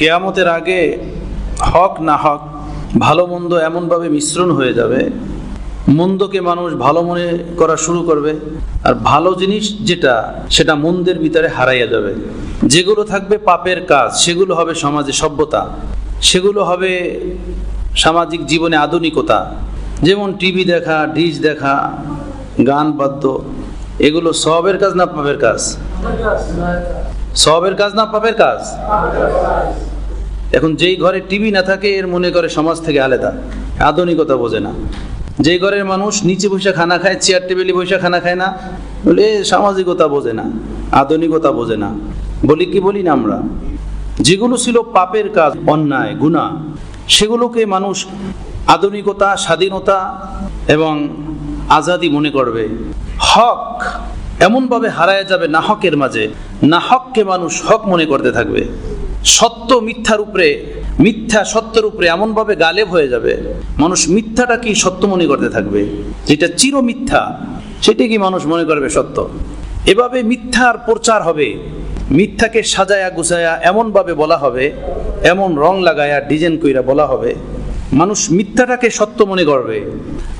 কেয়ামতের আগে হক না হক ভালো মন্দ এমনভাবে মিশ্রণ হয়ে যাবে, মন্দকে মানুষ ভালো মনে করা শুরু করবে, আর ভালো জিনিস যেটা, সেটা মন্দের ভিতরে হারাইয়া যাবে। যেগুলো থাকবে পাপের কাজ, সেগুলো হবে সমাজে সভ্যতা, সেগুলো হবে সামাজিক জীবনে আধুনিকতা। যেমন টিভি দেখা, ডিশ দেখা, গান বাদ্য, এগুলো সবের কাজ না পাপের কাজ? সবের কাজ না পাপের কাজ? এখন যেই ঘরে টিভি না থাকে, এর মনে করে সমাজ থেকে আলাদা। আধুনিকতা বোঝে না। যেই ঘরের মানুষ নিচে বসে খানা খায় চেয়ার টেবিলে বসে খানা খায় না বলে সামাজিকতা বোঝে না, আধুনিকতা বোঝে না। বলি কি বলি না আমরা? যেগুলো ছিল পাপের কাজ, অন্যায়, গুণা, সেগুলোকে মানুষ আধুনিকতা, স্বাধীনতা এবং আজাদি মনে করবে। হক এমনভাবে হারায় যাবে না হকের মাঝে। না হককে মানুষ হক মনে করতে থাকবে। সত্য মিথ্যার উপরে, মিথ্যা সত্যের উপরে এমনভাবে গালেব হয়ে যাবে। মানুষ মিথ্যাটাকেই সত্য মনে করতে থাকবে? যেটা চির মিথ্যা, সেটি কি মানুষ মনে করবে সত্য? এভাবে মিথ্যার প্রচার হবে। মিথ্যাকে সাজায়া গুছায়া এমনভাবে বলা হবে। এমন রং লাগায়া, ডিজাইন কইরা বলা হবে। মানুষ মিথ্যাটাকে সত্য মনে করবে।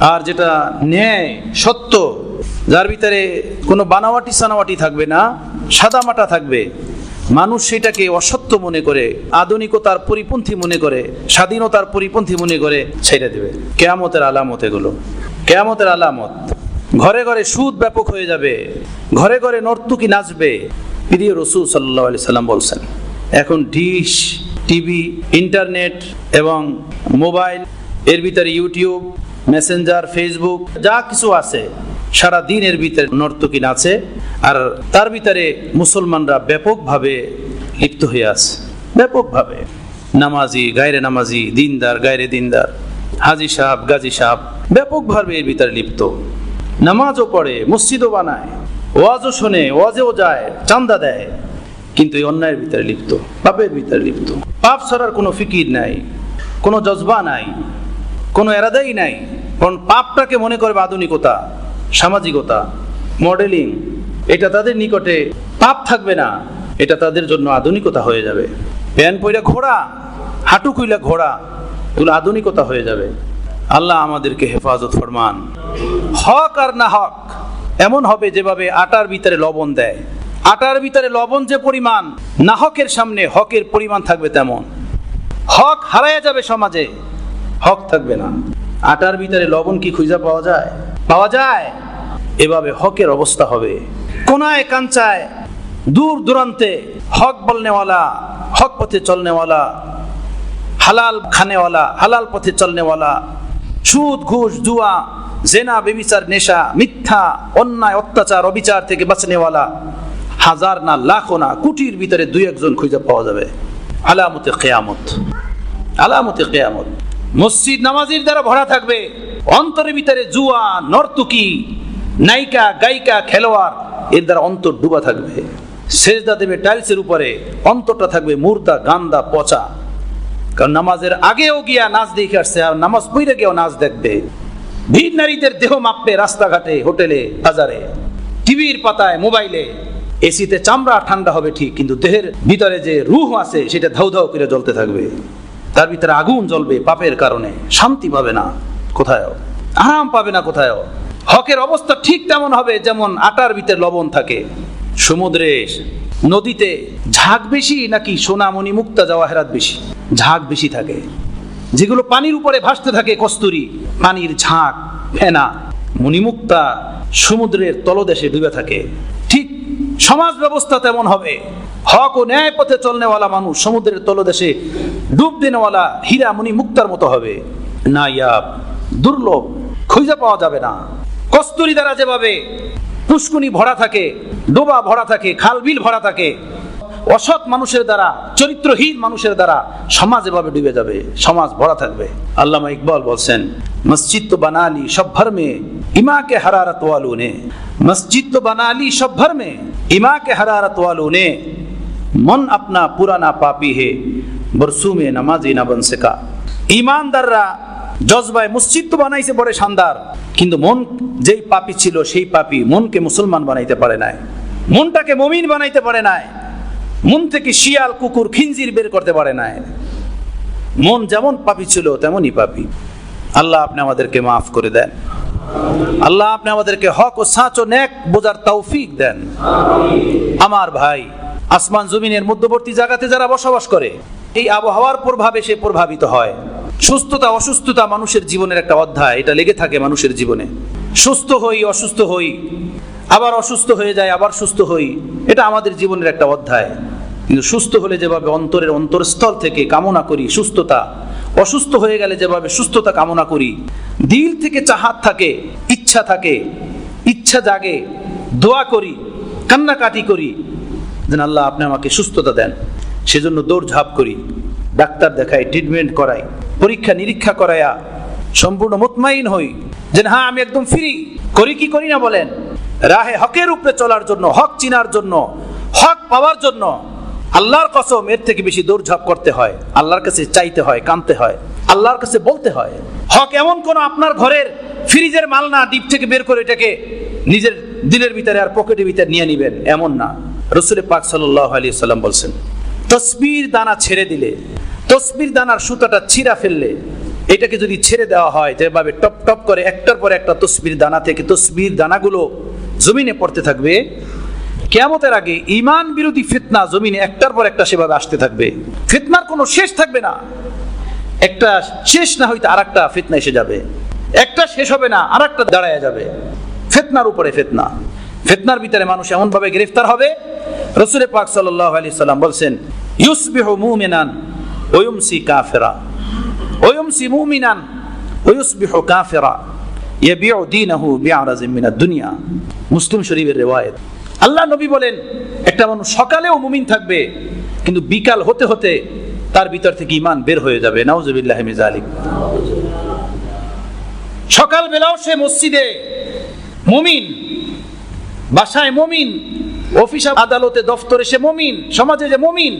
আর যেটা ন্যায়, সত্য যার ভিতরে কোনো বানাওয়াটি সানাওয়াটি থাকবে না সাদামাটা থাকবে। মানুষ সেটাকে অসত্য মনে করে, আধুনিকতার পরিপন্থী মনে করে, স্বাধীনতার পরিপন্থী মনে করে ছেড়ে দেবে। কেয়ামতের আলামত এগুলো। কেয়ামতের আলামত। ঘরে ঘরে সুদ ব্যাপক হয়ে যাবে। ঘরে ঘরে নর্তুকি নাচবে। প্রিয় রসুল সাল্লাহ আলি সাল্লাম বলছেন, এখন ডিশ, টিভি, ইন্টারনেট এবং মোবাইল, এর ভিতরে ইউটিউব, মেসেঞ্জার, ফেসবুক, যা কিছু আছে সারা দিন এর ভিতরে নর্তকী নাচে আর তার ভিতরে মুসলমানরা ব্যাপকভাবে লিপ্ত হয়ে আছে। ব্যাপকভাবে। নামাজি, গায়রে নামাজি, দিনদার, গায়রে দিনদার, হাজি সাহেব, গাজী সাহেব ব্যাপকভাবে এর ভিতরে লিপ্ত। নামাজও পড়ে, মসজিদও বানায়, ওয়াজও শোনে, ওয়াজেও যায় চান্দা দেয়, কিন্তু এই অন্যায়ের ভিতরে লিপ্ত, পাপের ভিতরে লিপ্ত। পাপ ছাড়ার কোনো ফিকির নাই, কোনো জজবা নাই, কোনো এরাদাই নাই কারণ পাপটাকে মনে করবে আধুনিকতা। সামাজিকতা মডেলিং এটা তাদের নিকটে পাপ থাকবে না, এটা তাদের জন্য আধুনিকতা হয়ে যাবে। প্যান পইরা ঘোড়া, হাঁটু কুইলা ঘোড়া, এগুলো আধুনিকতা হয়ে যাবে। আল্লাহ আমাদেরকে হেফাজত ফরমান। হক আর না হক, এমন হবে যেভাবে আটার ভিতরে লবণ দেয়। আটার ভিতরে লবণ যে পরিমাণ, না হকের সামনে হকের পরিমাণ থাকবে তেমন। হক হারায়া যাবে সমাজে, হক থাকবে না। আটার ভিতরে লবণ কি খুঁজে পাওয়া যায়? পাওয়া যায়? এভাবে হকের অবস্থা হবে। কোনায় কাঞ্চায়? দূর দূরান্তে হক বলনেওয়ালা হক পথে চলনেওয়ালা হালাল খানেওয়ালা হালাল পথে চলনেওয়ালা সুদ ঘুষ জুয়া জেনা বেবিচার নেশা মিথ্যা অন্যায় অত্যাচার অবিচার থেকে বাঁচনেওয়ালা হাজার না লাখো না কুটির ভিতরে দুই একজন খুঁজে পাওয়া যাবে। আলামতে কেয়ামত। আলামতে কেয়ামত। মসজিদ নামাজির দ্বারা ভরা থাকবে। অন্তরের ভিতরে জুয়া, নর্তুকি, নায়িকা, গায়িকা, খেলোয়াড়, এর দ্বারা অন্তর ডুবা থাকবে। সেজদা দেবে টাইলসের উপরে, অন্তরটা থাকবে মুর্দা, গান্দা, পচা। কারণ নামাজের আগেও গিয়া নাচ দেখে আসছে, আর নামাজ পইরে গিয়েও নাচ দেখবে। ভিড় নারীদের দেহ মাপবে রাস্তাঘাটে, হোটেলে, বাজারে। টিভির পাতায়, মোবাইলে। এসিতে চামড়া, ঠান্ডা হবে ঠিক, কিন্তু দেহের ভিতরে যে রুহ আছে, সেটা ধাউ ধাউ করে জ্বলতে থাকবে। তার ভিতরে আগুন জ্বলবে পাপের কারণে, শান্তি পাবে না। কোথায়ও? আরাম পাবে না কোথায়ও? হকের অবস্থা ঠিক তেমন হবে যেমন আটার ভিতরে লবণ থাকে। সমুদ্রে, নদীতে ঝাঁক বেশি নাকি সোনামণি মুক্তা জওয়াহেরাত বেশি? ঝাঁক বেশি থাকে। যেগুলো পানির উপরে ভাসতে থাকে কস্তুরি, পানির ঝাঁক, ফেনা। মণিমুক্তা সমুদ্রের তলদেশে ডুবে থাকে। ঠিক সমাজ ব্যবস্থা তেমন হবে। হক ও ন্যায় পথে চলনেওয়ালা মানুষ, সমুদ্রের তলদেশে ডুব দিনেওয়ালা হীরা মুনি মুক্তার মতো হবে। না, ইয়া দুর্লভ, খুঁজে পাওয়া যাবে না। কস্তুরি দ্বারা যেভাবে পুষ্কুনি ভরা থাকে, ডোবা ভরা থাকে, খালবিল ভরা থাকে, অসৎ মানুষের দ্বারা, চরিত্রহীন মানুষের দ্বারা সমাজ এভাবে ডুবে যাবে, সমাজ ভরা থাকবে। আল্লামা ইকবাল বলছেন, মসজিদ তো বানালি সব ভরমে, ইমাকে হারারত ওয়ালু মসজিদ তো বানালি সব ভরমে, ইমাকে হারারত ওয়ালু নে মন আপনা পুরানা পাপি হে, বরসুমে নামাজি না বন শেখা। ইমানদাররা জজবায় মসজিদ তো বানাইছে বড় শানদার, কিন্তু মন যেই পাপি ছিল সেই পাপি মনকে মুসলমান বানাইতে পারে নাই। মনটাকে মমিন বানাইতে পারে নাই। মন থেকে শিয়াল, কুকুর, খিঞ্জির বের করতে পারে নাই। মন যেমন পাপি ছিল, তেমনই পাপি। আল্লাহ আপনি আমাদেরকে মাফ করে দেন। আল্লাহ আপনি আমাদেরকে হক ও সাঁচ ও ন্যাক বোঝার তৌফিক দেন। আমার ভাই আসমান জমিনের মধ্যবর্তী জায়গাতে যারা বসবাস করে, এই আবহাওয়ার প্রভাবে সে প্রভাবিত হয়। সুস্থতা, অসুস্থতা মানুষের জীবনের একটা অধ্যায়। এটা লেগে থাকে মানুষের জীবনে। সুস্থ হই, অসুস্থ হই, আবার অসুস্থ হয়ে যায়, আবার সুস্থ হই। এটা আমাদের জীবনের একটা অধ্যায়। কিন্তু সুস্থ হলে যেভাবে অন্তরের অন্তরস্থল থেকে কামনা করি, সুস্থতা, অসুস্থ হয়ে গেলে যেভাবে সুস্থতা কামনা করি, দিল থেকে চাহাত থাকে, ইচ্ছা থাকে, ইচ্ছা জাগে, দোয়া করি, কান্নাকাটি করি যেন আল্লাহ আপনি আমাকে সুস্থতা দেন। সেজন্য দৌড়ঝাঁপ করি, ডাক্তার দেখাই ট্রিটমেন্ট করাই, পরীক্ষা নিরীক্ষা করাইয়া সম্পূর্ণ মুতমাইন হই। যে হ্যাঁ আমি একদম ফ্রি করি কি করি না বলেন? রাহে হকের উপরে চলার জন্য, হক চিনার জন্য, হক পাওয়ার জন্য আল্লাহর কসম এর থেকে বেশি দৌড়ঝাঁপ করতে হয়। আল্লাহর কাছে চাইতে হয়, কানতে হয়, আল্লাহর কাছে বলতে হয়। হক এমন কোন আপনার ঘরের ফ্রিজের মাল না ডিপ থেকে বের করে এটাকে নিজের দিলের ভিতরে আর পকেটের ভিতরে নিয়ে নিবেন, এমন না। রসুল পাক সাল্লাহ আলী সাল্লাম বলছেন, তসবির দানা ছেড়ে দিলে, তসবির দানার সুতাটা ছিঁড়া ফেললে, এটাকে যদি ছেড়ে দেওয়া হয় যেভাবে টপ টপ করে একটার পর একটা তসবির দানা থেকে তসবির দানাগুলো জমিনে পড়তে থাকবে। কেয়ামতের আগে ইমান বিরোধী ফিতনা জমিনে একটার পর একটা সেভাবে আসতে থাকবে। ফিতনার কোনো শেষ থাকবে না। একটা শেষ না হইতে আর একটা ফিতনা এসে যাবে। একটা শেষ হবে না আর একটা দাঁড়ায় যাবে। ফেতনার উপরে ফেতনা। ফেতনার ভিতরে মানুষ এমনভাবে গ্রেফতার হবে রসুলের পাক সাল্লাহ আলি সাল্লাম বলছেন, ইউসবিহ মুমিনান, ওয়ুমসি কাফেরা। ওয়ুমসি মুমিনান, ওয়ুসবিহ কাফেরা। ইয়াবিউ দীনাহু বিআরাজিম মিনাদ দুনিয়া। মুসলিম শরীফের রিওয়ায়াত। আল্লাহ নবী বলেন, একটা মানুষ সকালেও মুমিন থাকবে, কিন্তু বিকাল হতে হতে তার ভিতর থেকে ইমান বের হয়ে যাবে। নাউজুবিল্লাহ মিজালিক সকাল বেলাও সে মসজিদে মুমিন, বাসায় মমিন অফিস আদালতে দফতরে সে মমিন, সমাজে যে মমিন,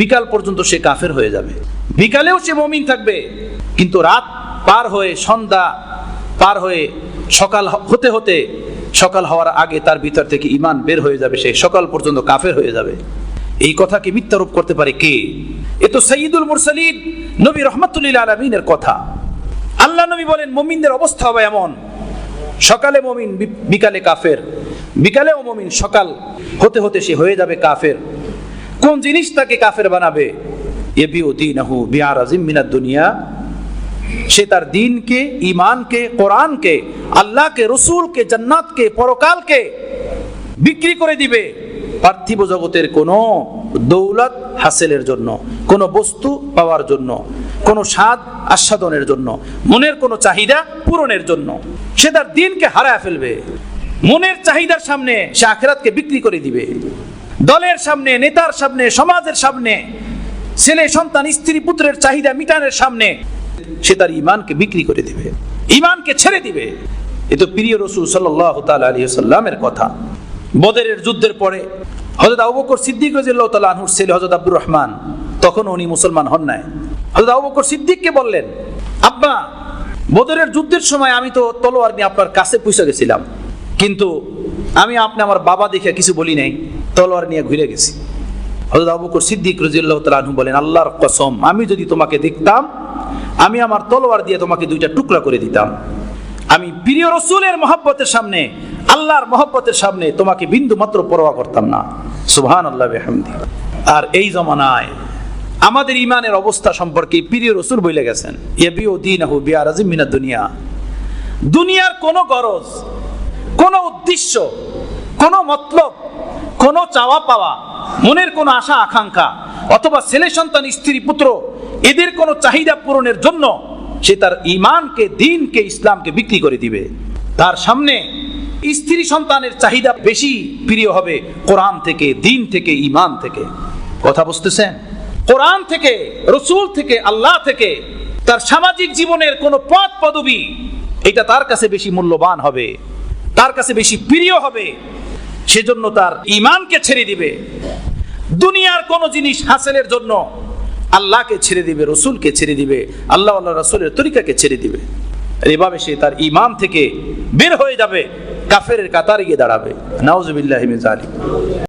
বিকাল পর্যন্ত সে কাফের হয়ে যাবে। বিকালেও সে মমিন থাকবে, কিন্তু রাত পার হয়ে সন্ধ্যা পার হয়ে সকাল হতে হতে সকাল হওয়ার আগে তার ভিতর থেকে ইমান বের হয়ে যাবে, সে সকাল পর্যন্ত কাফের হয়ে যাবে। এই কথাকে মিথ্যারোপ করতে পারে কে? এ তো সঈদুল মুরসালিন, নবী রহমতুল্লিল আলমিনের কথা। আল্লাহ নবী বলেন, মমিনদের অবস্থা হবে এমন। সকালে মমিন বিকালে কাফের। বিকালেও মমিন সকাল হতে হতে সে হয়ে যাবে কাফের। কোন জিনিস তাকে কাফের বানাবে? এবিও দিনাহু বিয়ার আজিম মিনাদ দুনিয়া। সে তার দিনকে ইমানকে কোরআনকে, আল্লাহকে, রসুলকে, জান্নাতকে, পরকালকে বিক্রি করে দিবে। পার্থিব জগতের কোনো দৌলত হাসিলের জন্য, কোনো বস্তু পাওয়ার জন্য, কোনো স্বাদ আস্বাদনের জন্য, মনের কোনো চাহিদা পূরণের জন্য সে তার দিনকে হারায় ফেলবে। মনের চাহিদার সামনে সে আখেরাতকে বিক্রি করে দিবে। দলের সামনে নেতার সামনে সমাজের সামনে ছেলে সন্তান স্ত্রী পুত্রের চাহিদা মিটানের সামনে সে তার ইমানকে বিক্রি করে দিবে। ইমানকে ছেড়ে দিবে। এ তো প্রিয় রসুল সাল্লাহ আলী সাল্লামের কথা। বদরের যুদ্ধের পরে হজরত আবু বকর সিদ্দিক রাজিয়াল্লাহু তাআলা আনহুর ছেলে হজরত আব্দুর রহমান তখন উনি মুসলমান হন নাই। হজরত আবু বকর সিদ্দিককে বললেন আব্বা বদরের যুদ্ধের সময় আমি তো তলোয়ার নিয়ে আপনার কাছে পৌঁছে গেছিলাম। কিন্তু আমি আপনি আমার বাবা দেখে কিছু বলি নাই, তলোয়ার নিয়ে ঘুরে গেছি। হজরত সিদ্দিক রাজিয়াল্লাহু তাআলা বলেন, আল্লাহর কসম, আমি যদি তোমাকে দেখতাম, আমি আমার তলোয়ার দিয়ে তোমাকে দুইটা টুকরা করে দিতাম। আমি প্রিয় রসুলের মহব্বতের সামনে, আল্লাহর মহব্বতের সামনে তোমাকে বিন্দু মাত্র পরোয়া করতাম না। সুবহান আল্লাহ আর এই জমানায় আমাদের ইমানের অবস্থা সম্পর্কে প্রিয় রসুল বলে গেছেন এবিও দিন আহু বিয়ার আজিম মিনা দুনিয়া। দুনিয়ার কোনো গরজ কোনো উদ্দেশ্য, কোনো মতলব, কোনো চাওয়া পাওয়া, মনের কোনো আশা, আকাঙ্ক্ষা, অথবা ছেলে সন্তান, স্ত্রী, পুত্র, এদের কোনো চাহিদা পূরণের জন্য সে তার ইমানকে দিনকে, ইসলামকে বিক্রি করে দিবে। তার সামনে স্ত্রী সন্তানের চাহিদা বেশি প্রিয় হবে কোরআন থেকে, দিন থেকে ইমান থেকে। কথা বুঝতেছেন? কোরআন থেকে, রসুল থেকে, আল্লাহ থেকে তার সামাজিক জীবনের কোনো পথ পদবি, এটা তার কাছে বেশি মূল্যবান হবে। তার কাছে বেশি প্রিয় হবে, সেজন্য তার ইমানকে ছেড়ে দিবে। দুনিয়ার কোনো জিনিস হাসিলের জন্য আল্লাহকে ছেড়ে দিবে, রসুলকে ছেড়ে দিবে, আল্লাহ আল্লাহ রসুলের তরিকাকে ছেড়ে দিবে। এভাবে সে তার ইমান থেকে বের হয়ে যাবে কাফের কাতারে গিয়ে দাঁড়াবে। নাউজুবিল্লাহ